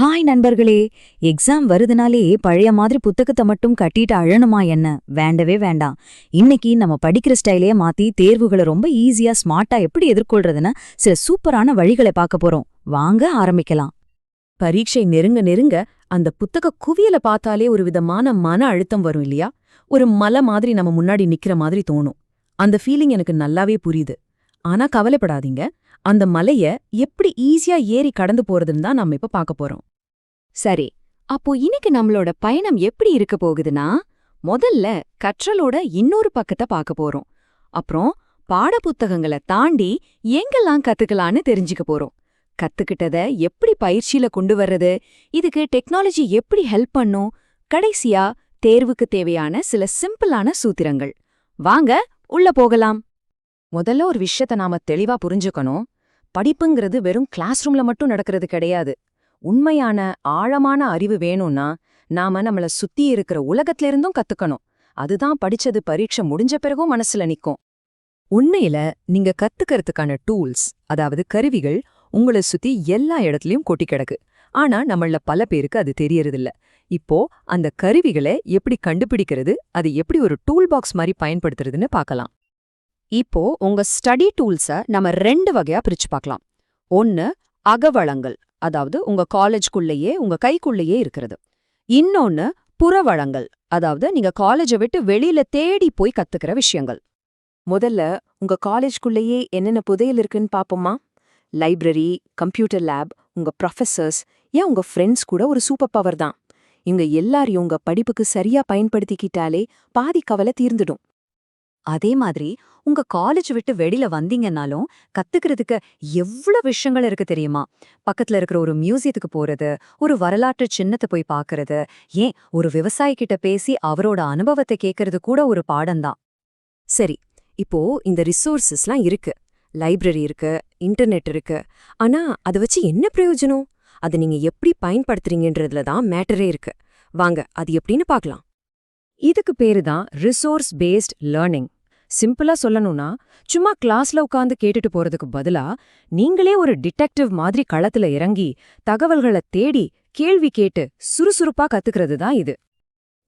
Hi நண்பர்களே. Exam வருதுனாலே பழைய மாதிரி புத்தகத்தை மட்டும் கட்டிட்டு அழணுமா என்ன? வேண்டவே வேண்டாம். இன்னைக்கு நம்ம படிக்கிற ஸ்டைலையே மாத்தி தேர்வுகளை ரொம்ப ஈஸியா ஸ்மார்ட்டா எப்படி எதிர்கொள்றதுன்னு சில சூப்பரான வழிகளை பார்க்க போறோம். வாங்க ஆரம்பிக்கலாம். பரீட்சை நெருங்க நெருங்க அந்த புத்தக குவியல பார்த்தாலே ஒரு விதமான மன அழுத்தம் வரும் இல்லையா? ஒரு மலை மாதிரி நம்ம முன்னாடி நிக்கிற மாதிரி தோணும். அந்த ஃபீலிங் எனக்கு நல்லாவே புரியுது. ஆனா கவலைப்படாதீங்க. அந்த மலைய எப்படி ஈஸியா ஏறி கடந்து போறதுன்னு தான் நம்ம இப்ப பார்க்க போறோம். சரி அப்போ இன்னைக்கு நம்மளோட பயணம் எப்படி இருக்க போகுதுன்னா முதல்ல கற்றலோட இன்னொரு பக்கத்தை பார்க்க போறோம். அப்புறம் பாடப்புத்தகங்களை தாண்டி எங்கெல்லாம் கத்துக்கலான்னு தெரிஞ்சுக்க போறோம். கத்துக்கிட்டத எப்படி பயிற்சியில கொண்டு வர்றது இதுக்கு டெக்னாலஜி எப்படி ஹெல்ப் பண்ணும் கடைசியா தேர்வுக்கு தேவையான சில சிம்பிளான சூத்திரங்கள். வாங்க உள்ள போகலாம். முதல்ல ஒரு விஷயத்த நாம தெளிவா புரிஞ்சுக்கணும். படிப்புங்கிறது வெறும் கிளாஸ் ரூம்ல மட்டும் நடக்கிறது கிடையாது. உண்மையான ஆழமான அறிவு வேணும்னா நாம நம்மள சுத்தி இருக்கிற உலகத்துல இருந்தும் கத்துக்கணும். அதுதான் படிச்சது பரீட்சை முடிஞ்ச பிறகும் மனசுல நிக்கும். உண்மையில நீங்க கத்துக்கிறதுக்கான டூல்ஸ் அதாவது கருவிகள் உங்கள சுத்தி எல்லா இடத்துலயும் கொட்டி கிடக்கு. ஆனா நம்மள பல பேருக்கு அது தெரியறதில்ல. இப்போ அந்த கருவிகளை எப்படி கண்டுபிடிக்கிறது அது எப்படி ஒரு டூல் பாக்ஸ் மாதிரி பயன்படுத்துறதுன்னு பார்க்கலாம் இப்போ உங்க ஸ்டடி டூல்ஸ நம்ம ரெண்டு வகையா பிரிச்சு பார்க்கலாம். ஒன்னு அகவளங்கள் அதாவது உங்க காலேஜ்குள்ளேயே உங்க கைக்குள்ளேயே இருக்கிறது. இன்னொன்னு புறவளங்கள் அதாவது நீங்க காலேஜை விட்டு வெளியில தேடி போய் கத்துக்கிற விஷயங்கள். முதல்ல உங்க காலேஜ்குள்ளேயே என்னென்ன புதையல் இருக்குன்னு பாப்போமா லைப்ரரி கம்ப்யூட்டர் லேப் உங்க ப்ரொஃபஸர்ஸ் ஏன் உங்க ஃப்ரெண்ட்ஸ் கூட ஒரு சூப்பர் பவர் தான்? இவங்க எல்லாரையும் உங்க படிப்புக்கு சரியா பயன்படுத்திக்கிட்டாலே பாதி கவலை தீர்ந்துடும். அதே மாதிரி உங்க காலேஜ் விட்டு வெளியில வந்தீங்கன்னாலும் கத்துக்கிறதுக்கு எவ்வளவு விஷயங்கள் இருக்கு தெரியுமா? பக்கத்துல இருக்கிற ஒரு மியூசியத்துக்கு போறது ஒரு வரலாற்று சின்னத்தை போய் பாக்குறது ஏன் ஒரு விவசாயி கிட்ட பேசி அவரோட அனுபவத்தை கேட்கறது கூட ஒரு பாடம்தான். சரி இப்போ இந்த ரிசோர்சஸ்லாம் இருக்கு. லைப்ரரி இருக்கு இன்டர்நெட் இருக்கு. ஆனா அதை வச்சு என்ன பிரயோஜனம்? அதை நீங்க எப்படி பயன்படுத்துறீங்கன்றதுல தான் மேட்டரே இருக்கு. வாங்க அது எப்படின்னு பார்க்கலாம். இதுக்கு பேரு தான் ரிசோர்ஸ் பேஸ்ட் லேர்னிங் சிம்பிளா சொல்லணும்னா சும்மா கிளாஸ்ல உட்காந்து கேட்டுட்டு போறதுக்கு பதிலா நீங்களே ஒரு டிடெக்டிவ் மாதிரி களத்துல இறங்கி தகவல்களை தேடி கேள்வி கேட்டு சுறுசுறுப்பா கத்துக்கிறது தான் இது.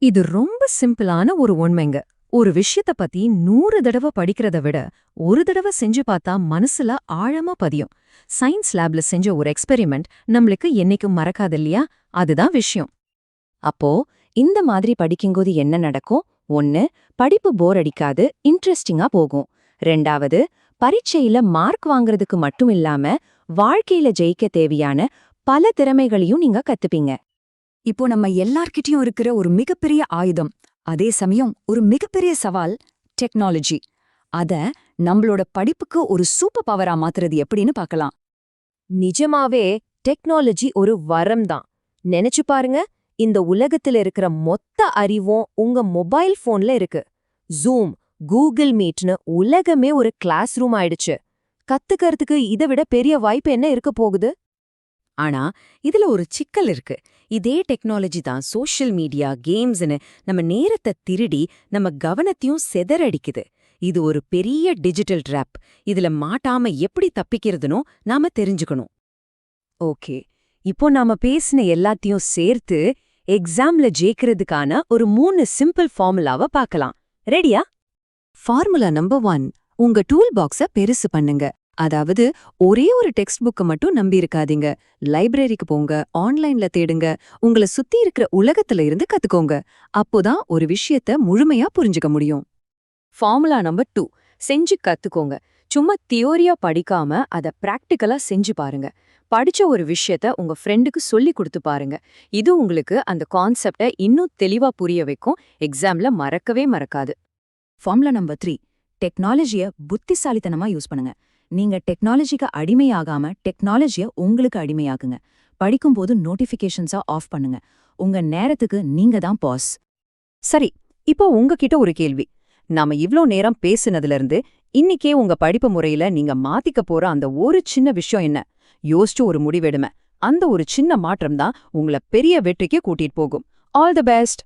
இது ரொம்ப சிம்பிளான ஒரு உண்மைங்க ஒரு விஷயத்த பத்தி நூறு தடவை படிக்கிறத விட ஒரு தடவை செஞ்சு பார்த்தா மனசுல ஆழமா பதியும். சயின்ஸ் லேப்ல செஞ்ச ஒரு எக்ஸ்பெரிமெண்ட் நம்மளுக்கு என்னைக்கும் மறக்காது இல்லையா? அதுதான் விஷயம். அப்போ இந்த மாதிரி படிக்கும்போது என்ன நடக்கும்? ஒன்னு படிப்பு போர் அடிக்காது இன்ட்ரெஸ்டிங்கா போகும். ரெண்டாவது பரீட்சையில மார்க் வாங்குறதுக்கு மட்டும் இல்லாம வாழ்க்கையில ஜெயிக்க தேவையான பல திறமைகளையும் நீங்க கத்துப்பீங்க. இப்போ நம்ம எல்லார்கிட்டயும் இருக்கிற ஒரு மிகப்பெரிய ஆயுதம் அதே சமயம் ஒரு மிகப்பெரிய சவால் டெக்னாலஜி அத நம்மளோட படிப்புக்கு ஒரு சூப்பர் பவரா மாத்துறது எப்படின்னு பார்க்கலாம் நிஜமாவே டெக்னாலஜி ஒரு வரம் தான். நினைச்சு பாருங்க இந்த உலகத்துல இருக்கிற மொத்த அறிவும் உங்க மொபைல் போன்ல இருக்கு. ஜூம் கூகுள் மீட்னு உலகமே ஒரு கிளாஸ் ரூம் ஆயிடுச்சு. கத்துக்கிறதுக்கு இதை விட பெரிய வாய்ப்பு என்ன இருக்க போகுது? ஆனா இதுல ஒரு சிக்கல் இருக்கு. இதே டெக்னாலஜி தான் சோஷியல் மீடியா கேம்ஸ்னு நம்ம நேரத்தை திருடி நம்ம கவனத்தையும் செதறடிக்குது. இது ஒரு பெரிய டிஜிட்டல் ட்ராப் இதுல மாட்டாம எப்படி தப்பிக்கிறதுனோ நாம தெரிஞ்சுக்கணும். ஓகே. இப்போ நாம பேசின எல்லாத்தையும் சேர்த்து எக்ஸாம்ல ஜெயிக்கிறதுக்கான ஒரு மூணு சிம்பிள் ஃபார்முலாவை பார்க்கலாம். ரெடியா ஃபார்முலா நம்பர் ஒன் உங்க டூல் பாக்ஸ பெருசு பண்ணுங்க. அதாவது ஒரே ஒரு டெக்ஸ்ட் புக்கை மட்டும் நம்பி இருக்காதீங்க லைப்ரரிக்கு போங்க ஆன்லைன்ல தேடுங்க. உங்கள சுத்தி இருக்கிற உலகத்துல இருந்து கத்துக்கோங்க. அப்போதான் ஒரு விஷயத்த முழுமையா புரிஞ்சுக்க முடியும். ஃபார்முலா நம்பர் டூ செஞ்சு கத்துக்கோங்க. சும்மா தியோரியா படிக்காம அத பிராக்டிக்கலா செஞ்சு பாருங்க. படிச்ச ஒரு விஷயத்த உங்க ஃப்ரெண்டுக்கு சொல்லி கொடுத்து பாருங்க. இது உங்களுக்கு அந்த கான்செப்டை இன்னும் தெளிவா புரிய வைக்கும். எக்ஸாம்ல மறக்கவே மறக்காது. Formula number three. டெக்னாலஜிய புத்திசாலித்தனமா யூஸ் பண்ணுங்க. நீங்க டெக்னாலஜிக்கு அடிமையாகாம டெக்னாலஜிய உங்களுக்கு அடிமையாக்குங்க. படிக்கும்போது நோட்டிஃபிகேஷன்ஸா ஆஃப் பண்ணுங்க. உங்க நேரத்துக்கு நீங்க தான் பாஸ். சரி இப்போ உங்ககிட்ட ஒரு கேள்வி. நாம இவ்ளோ நேரம் பேசுனதுல இருந்து இன்னிக்கே உங்க படிப்பு முறையில நீங்க மாத்திக்க போற அந்த ஒரு சின்ன விஷயம் என்ன? யோசிச்சு ஒரு முடிவெடுமை அந்த ஒரு சின்ன மாற்றம் தான் உங்களை பெரிய வெற்றிக்கு கூட்டிட்டு போகும். All the best